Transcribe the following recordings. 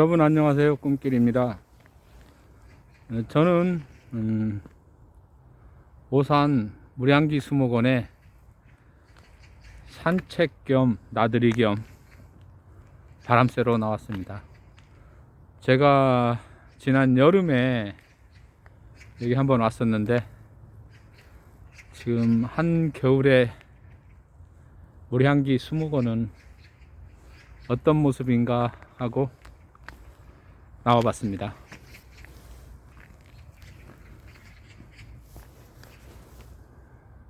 여러분 안녕하세요. 꿈길입니다. 어, 저는 음, 오산 무량기 수목원에 산책 겸 나들이 겸 바람 쐬러 나왔습니다. 제가 지난 여름에 여기 한번 왔었는데 지금 한겨울에 무량기 수목원은 어떤 모습인가 하고 나와봤습니다.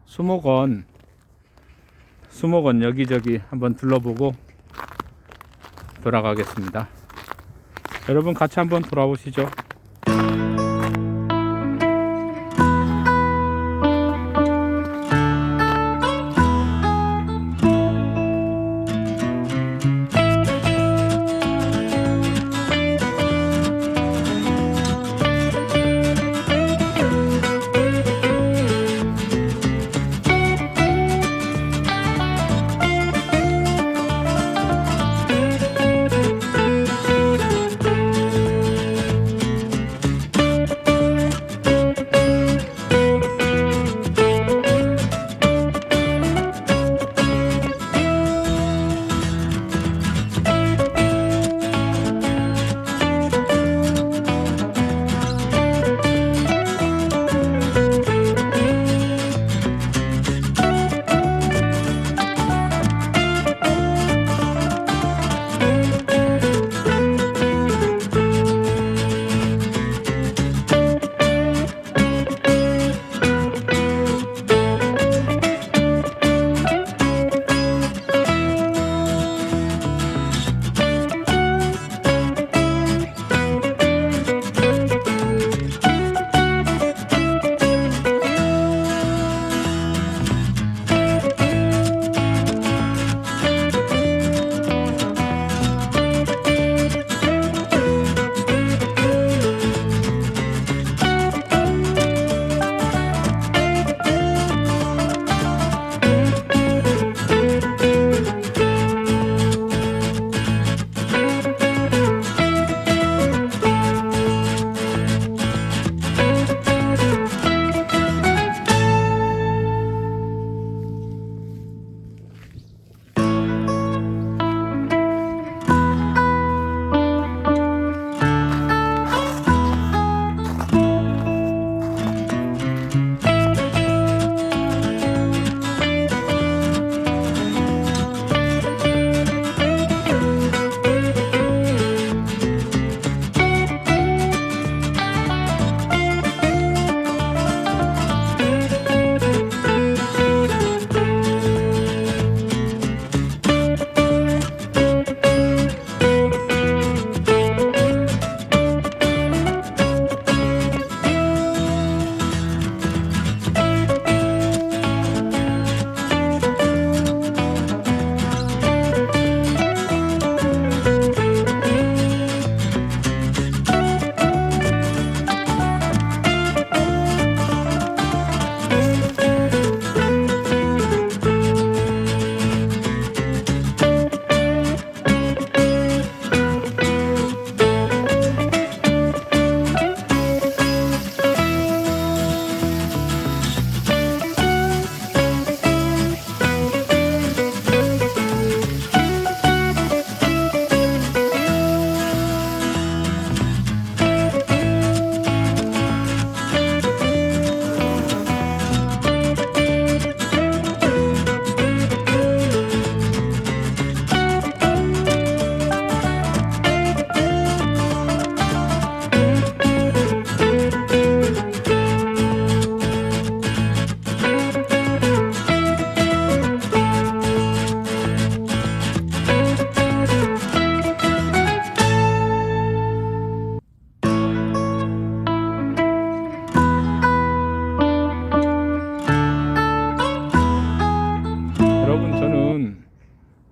수목원, 수목원 여기저기 한번 둘러보고 돌아가겠습니다. 여러분 같이 한번 돌아보시죠.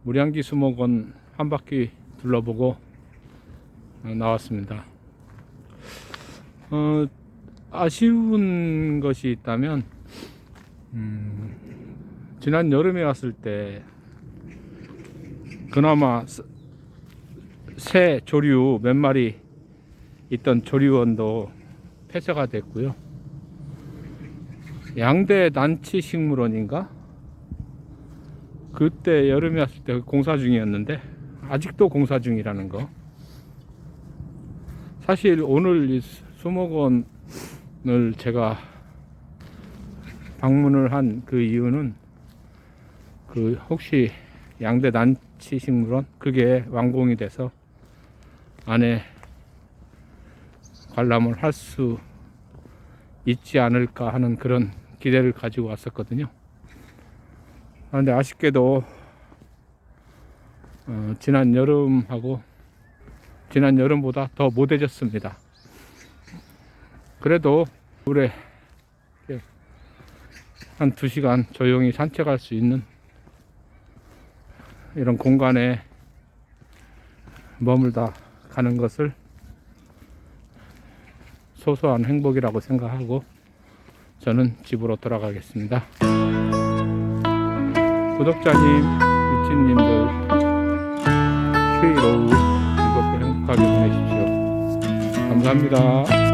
무량기 수목원 한 바퀴 둘러보고 어, 나왔습니다. 어, 아쉬운 것이 있다면 음, 지난 여름에 왔을 때 그나마 스- 새 조류 몇 마리 있던 조류원도 폐쇄가 됐고요. 양대 난치 식물원인가? 그때 여름에 왔을 때 공사 중이었는데 아직도 공사 중이라는 거. 사실 오늘 이 수목원을 제가 방문을 한 그 이유는 그 혹시 양대 난치 식물원 그게 완공이 돼서 안에 관람을 할 수 있지 않을까 하는 그런 기대를 가지고 왔었거든요. 그런데 아쉽게도 어, 지난 여름하고 지난 여름보다 더 못해졌습니다. 그래도 올해 한두 시간 조용히 산책할 수 있는 이런 공간에 머물다 가는 것을 소소한 행복이라고 생각하고 저는 집으로 돌아가겠습니다. 구독자님, 유치님들 휴일 오후 즐겁게 행복하게 보내십시오. 감사합니다.